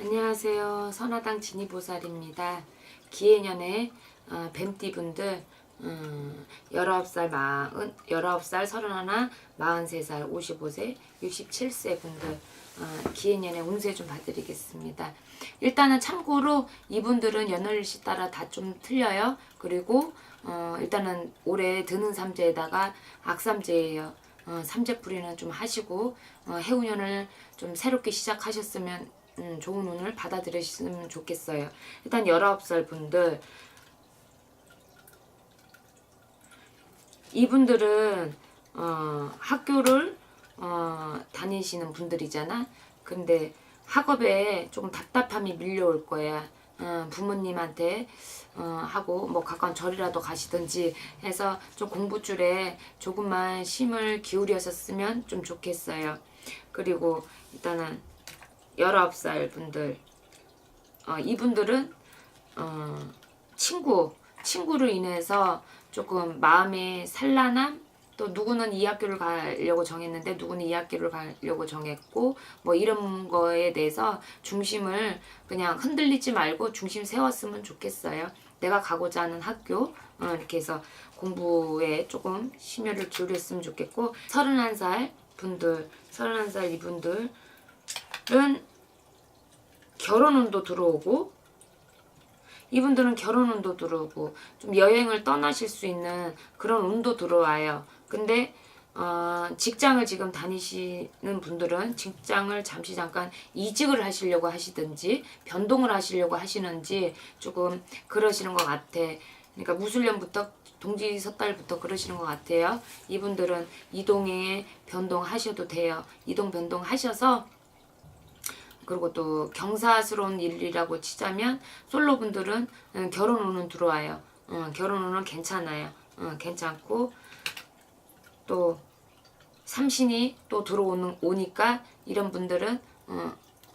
안녕하세요. 선화당 진이보살입니다. 기해년에 어, 뱀띠분들 음, 19살, 40, 19살, 31, 43살, 55세, 67세 분들 어, 기해년에 운세 좀 봐드리겠습니다. 일단은 참고로 이분들은 연월일시 따라 다 좀 틀려요. 그리고 어, 일단은 올해 드는 삼재에다가 악삼재예요. 어, 삼재풀이는 좀 하시고 어, 해운년을 좀 새롭게 시작하셨으면 음, 좋은 운을 받아들이시면 좋겠어요. 일단 19살 분들 이분들은 어, 학교를 어, 다니시는 분들이잖아. 근데 학업에 조금 답답함이 밀려올 거야. 어, 부모님한테 어, 하고 뭐 가까운 절이라도 가시든지 해서 좀 공부줄에 조금만 힘을 기울여셨으면 좀 좋겠어요. 그리고 일단은 19살 분들 어, 이분들은 어, 친구 친구로 인해서 조금 마음의 산란함 또 누구는 이 학교를 가려고 정했는데 누구는 이 학교를 가려고 정했고 뭐 이런 거에 대해서 중심을 그냥 흔들리지 말고 중심 세웠으면 좋겠어요. 내가 가고자 하는 학교 어, 이렇게 해서 공부에 조금 심혈을 기울였으면 좋겠고 31살 분들 31살 이분들 은 결혼운도 들어오고 이분들은 결혼운도 들어오고 좀 여행을 떠나실 수 있는 그런 운도 들어와요. 근데 어, 직장을 지금 다니시는 분들은 직장을 잠시 잠깐 이직을 하시려고 하시든지 변동을 하시려고 하시는지 조금 그러시는 것 같아. 그러니까 무술년부터 동지 섣달부터 그러시는 것 같아요. 이분들은 이동에 변동하셔도 돼요. 이동 변동하셔서 그리고 또 경사스러운 일이라고 치자면 솔로분들은 음, 결혼 운은 들어와요. 어, 결혼 운은 괜찮아요. 어, 괜찮고 또 삼신이 또 들어오는 오니까 이런 분들은 어,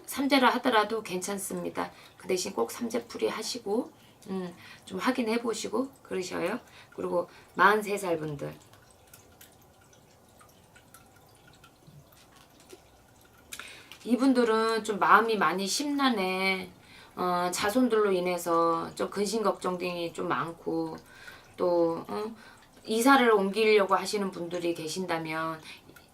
삼재라 하더라도 괜찮습니다. 그 대신 꼭 삼재풀이 하시고 음, 좀 확인해 보시고 그러셔요. 그리고 43살 분들 이분들은 좀 마음이 많이 심란해. 어, 자손들로 인해서 좀 근심 걱정이 좀 많고 또 어, 이사를 옮기려고 하시는 분들이 계신다면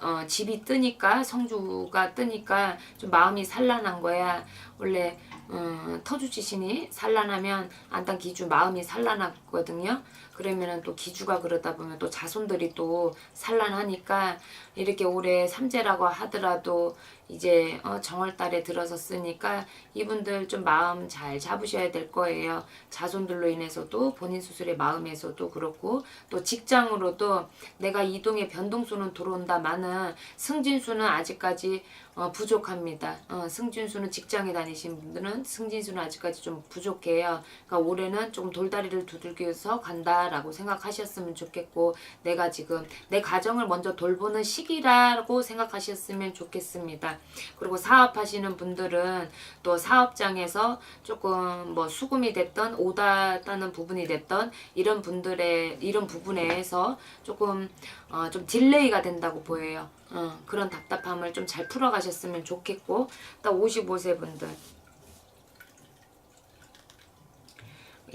어, 집이 뜨니까 성주가 뜨니까 좀 마음이 산란한 거야. 원래 어, 터주 지신이 산란하면 안단 기주 마음이 산란하거든요. 그러면은 또 기주가 그러다 보면 또 자손들이 또 산란하니까 이렇게 올해 삼재라고 하더라도 이제 어, 정월달에 들어섰으니까 이분들 좀 마음 잘 잡으셔야 될 거예요. 자손들로 인해서도 본인 수술의 마음에서도 그렇고 또 직장으로도 내가 이동의 변동수는 들어온다마는 승진수는 아직까지 어, 부족합니다. 어, 승진수는 직장에 다니 신 분들은 승진수는 아직까지 좀 부족해요. 그러니까 올해는 조금 돌다리를 두들겨서 간다라고 생각하셨으면 좋겠고 내가 지금 내 가정을 먼저 돌보는 시기라고 생각하셨으면 좋겠습니다. 그리고 사업하시는 분들은 또 사업장에서 조금 뭐 수금이 됐던 오다다는 부분이 됐던 이런 분들의 이런 부분에서 조금 어, 좀 딜레이가 된다고 보여요. 어, 그런 답답함을 좀 잘 풀어가셨으면 좋겠고 또 55세 분들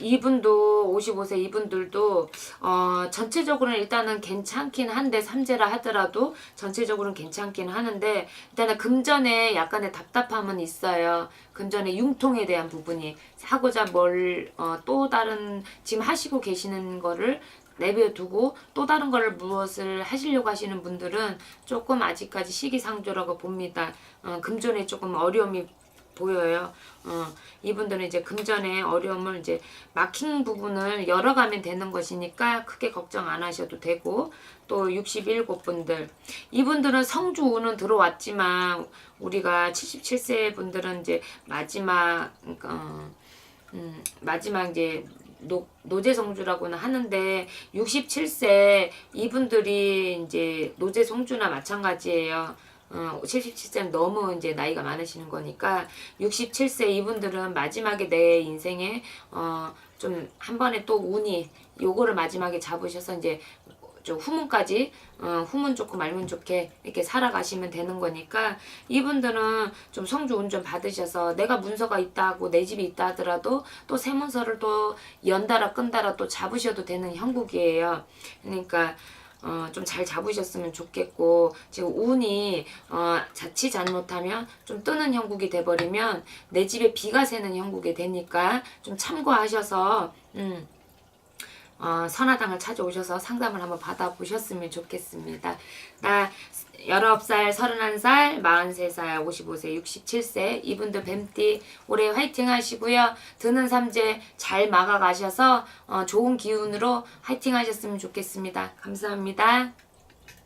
이분도 55세 이분들도 어, 전체적으로는 일단은 괜찮긴 한데 삼재라 하더라도 전체적으로는 괜찮긴 하는데 일단은 금전에 약간의 답답함은 있어요. 금전의 융통에 대한 부분이 하고자 뭘또 다른 지금 하시고 계시는 거를 내버려두고 또 다른 거를 무엇을 하시려고 하시는 분들은 조금 아직까지 시기상조라고 봅니다. 어, 금전에 조금 어려움이 보여요. 어, 이분들은 이제 금전의 어려움을 이제 막힌 부분을 열어가면 되는 것이니까 크게 걱정 안 하셔도 되고 또 67분들 이분들은 성주운은 들어왔지만 우리가 77세 분들은 이제 마지막 어, 음, 마지막 이제 노, 노제성주라고는 하는데 67세 이분들이 이제 노제성주나 마찬가지예요. 어, 77세는 너무 이제 나이가 많으시는 거니까 67세 이분들은 마지막에 내 인생에 어, 좀 한 번에 또 운이 요거를 마지막에 잡으셔서 이제 저 후문까지 어, 후문 좋고 말문 좋게 이렇게 살아가시면 되는 거니까 이분들은 좀 성주 운전 받으셔서 내가 문서가 있다고 내 집이 있다 하더라도 또 새 문서를 또 연달아 끈달아 또 잡으셔도 되는 형국이에요. 그러니까 어, 좀 잘 잡으셨으면 좋겠고 지금 운이 어, 자칫 잘못하면 좀 뜨는 형국이 돼버리면 내 집에 비가 새는 형국이 되니까 좀 참고하셔서 음, 어, 선화당을 찾아오셔서 상담을 한번 받아보셨으면 좋겠습니다. 나 19살, 31살, 43살, 55세, 67세 이분들 뱀띠 올해 화이팅 하시고요. 드는 삼재 잘 막아가셔서 어, 좋은 기운으로 화이팅 하셨으면 좋겠습니다. 감사합니다.